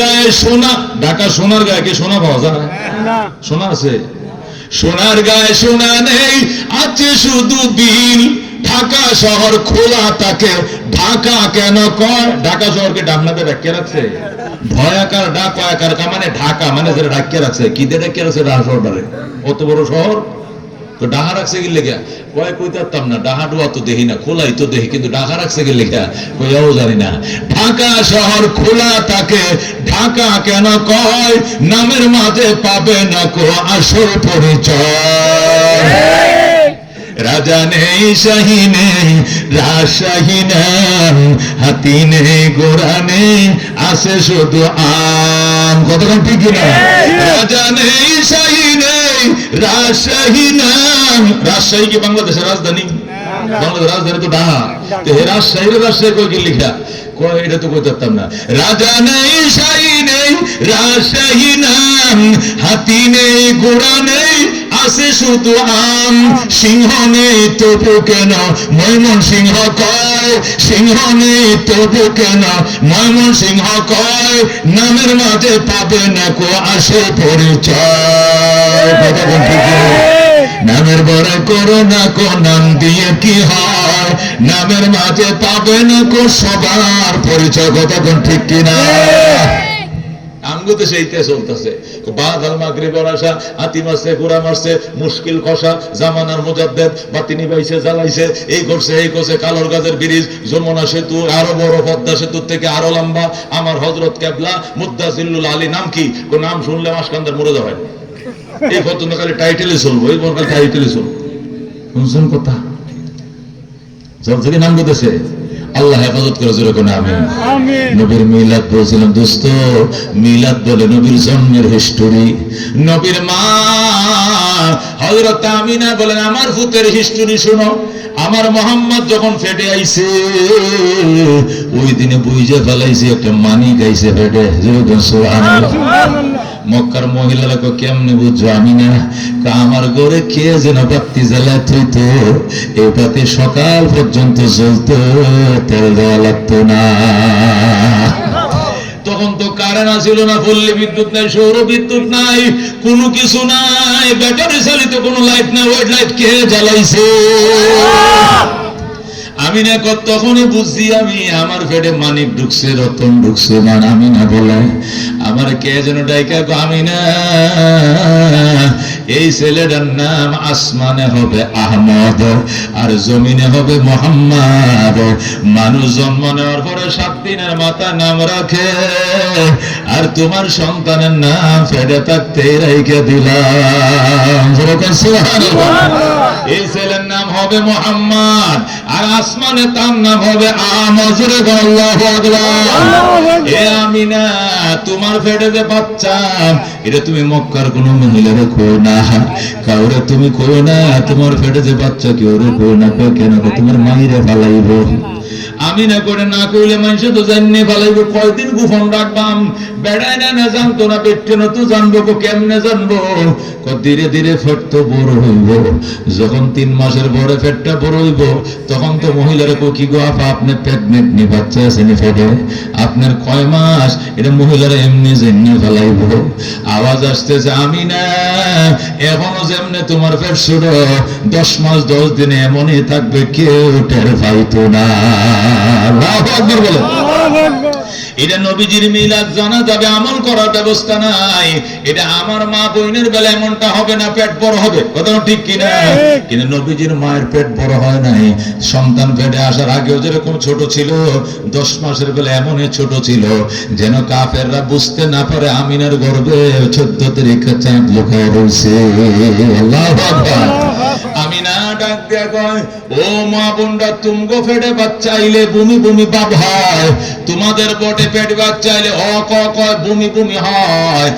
গায়ে সোনা ঢাকা সোনার গায়ে কি সোনা পাওয়া যায়? সোনা আছে? সোনার গায়ে সোনা নেই আছে শুধু ঢাকা শহর খোলা থাকে। ঢাকা কেন কয় ঢাকা শহরকে ডাকনাতে ডাকিয়ে রাখছে? ভয়াকার ডাক কয়াকার কা মানে ঢাকা মানে যেটা ডাকিয়ে রাখছে। কি দিয়ে ডাকিয়ে রাখছে? ঢাকা শহরটারে অত বড় শহর? তো ডাহা রাখছে কি লেগা কয় কই তারতাম না ডাহা ডুয়া তো দেখি না খোলাই তো দেখি কিন্তু ডাহা রাখছে কি লেগা কইয়াও জানি না। ঢাকা শহর খোলা থাকে ঢাকা কেন কয়? নামের মাঝে পাবে না কো আসল পরিচয়। রাজা নেই শাহী নেই রাজশাহী নাম হাতি নেই গোড়া নেই আসে শুধু আম। কতক্ষণ ঠিক না রাজা নেই শাহী রাজশাহী নাম রাজশাহী কি বাংলাদেশের রাজধানী? বাংলাদেশ রাজধানী তো ঢাকা তো হে রাজশাহীর রাজশাহী কই কি লিখা? কয় এটা তো কই পারতাম না। রাজা নেই শাহী নেই রাজশাহী নাম হাতি নেই ঘোড়া নেই আছে শুধু আম। সিংহ নেই তবু কেন? ময়মন সিংহ কয়, সিংহ নেই তবু কেন? ময়মন সিংহ কয়, নামের মাঝে পাবে না কো আসে পরিচয়? নামের বড় করো না কো, নাম দিয়ে কি হয়? নামের মাঝে পাবে না কো সবার পরিচয়। কতক্ষণ ঠিক কিনা? আমগো তো সেইতে চলতেছে। বাদাল মাগরিবর আসা হাতি মারছে গোড়া মারছে, মুশকিল কষা জামানার মুজাদ্দেদ, বাতি নিবাইছে, জ্বালাইছে, এই করছে এই করছে, কালোর গাছের ব্রিজ, যমুনা সেতু, আরও বড় পদ্মা সেতুর থেকে আরও লম্বা, আমার হজরত কেবলা মুদ্দাসিল্লুল আলী, নাম কি? কোন নাম শুনলে মাসকান্দার মরে যাবে এই পর্যন্ত খালি টাইটেলে চলবো, এই বড় টাইটেলে চলবো। শুনছেন কথা? সব থেকে নাম করতেছে আল্লাহ হেফাজত করে যেরকম আমি নবীর মিলাদ বলছিলাম দোস্ত মিলাদ বলে নবীর জন্মের হিস্টোরি নবীর মা হযরত আমিনা বলেন আমার ফুতের হিস্টোরি শুনো। আমার মোহাম্মদ যখন ফেটে আইছে ওই দিনে বুঝে ফেলাইছে একটা মানি গাইছে ফেটে। যেরকম সুবহানাল্লাহ। মক্কার মহিলারা কেমনে বুঝছ আমি না? আমার ঘরে কে যেন বাতি জ্বালা থইতো? এই বাতি সকাল পর্যন্ত জ্বলতো, তেল দেওয়া লাগতো না। তখন তো কারেন্ট আসিল না, পল্লী বিদ্যুৎ নাই, সৌর বিদ্যুৎ নাই, কোনো কিছু নাই, ব্যাটারি চালিত কোনো লাইট নাই ওই লাইট কে জ্বালাইছে? আমি না তখনই বুঝছি, আমি আমার পেটে মানিক ঢুকছে, রতন ঢুকছে মান আমি না বলে আমার কে যেন ডাইকা আমি না। এই ছেলেটার নাম আসমানে হবে আহমদ, আর জমিনে হবে মোহাম্মদ। মানুষ জন্ম নেওয়ার পরে সাত দিনের মাথা নাম রাখে, আর তোমার সন্তানের নাম ফেটে থাকতে রেখে দিলাম। হবে মোহাম্মদ। আর আসমানে তার নাম হবে আমজরে এ আমিনা তোমার ফেটে যে বাচ্চা এটা তুমি মক্কার কোন মহিলারে রেখো না। কাউরে তুমি কই না তোমার ফেটে যে বাচ্চা কেউ রেখো না। কেন তোমার মাইরে ফালাইব। আমি না করে না কইলে মানুষে তো জাননে ফালাইব কয়দিন গোপন রাখবাম? বেড়ায় না না জানতো না পেটে না তো জানব কো কেমনে জানব? ধীরে ধীরে ফেট তো বড় হইব। যখন তিন মাসের বড় পেটটা বড় হইব, তখন তো মহিলারা কো কি গো আপা, আপনি প্রেগনেন্ট নি, বাচ্চা আছে নি ফেটে আপনার কয় মাস? এটা মহিলারা এমনি জেনে ফেলাইব আওয়াজ আসতেছে, আমি না, এখনও যেমনে তোমার পেট ছোট দশ মাস, দশ দিনে এমনই থাকবে, কেউ টের পাইতো না। এটা নবীজির মিলাদ জানা যাবে আমল করার ব্যবস্থা নাই। এটা আমার মা বোনের বেলা এমনটা হবে না পেট বড় হবে। কথা ঠিক কিনা? কিন্তু নবীজির মায়ের পেট বড় হয় নাই। সন্তান পেটে আসার আগেও যেরকম ছোট ছিল দশ মাসের বেলা এমনই ছোট ছিল। যেন কাফেররা বুঝতে না পারে আমিনার গর্বে চোদ্দ তারিখে চাঁদ লুকায় রয়েছে। আল্লাহু আকবার। আমি না ও মা বোনরা, তুমগো ফেটে বাচ্চা আইলে বমি বমি বাপ হয়। তোমাদের বটে পেট বাচ্চা আইলে অ ক কয় বমি বমি হয়।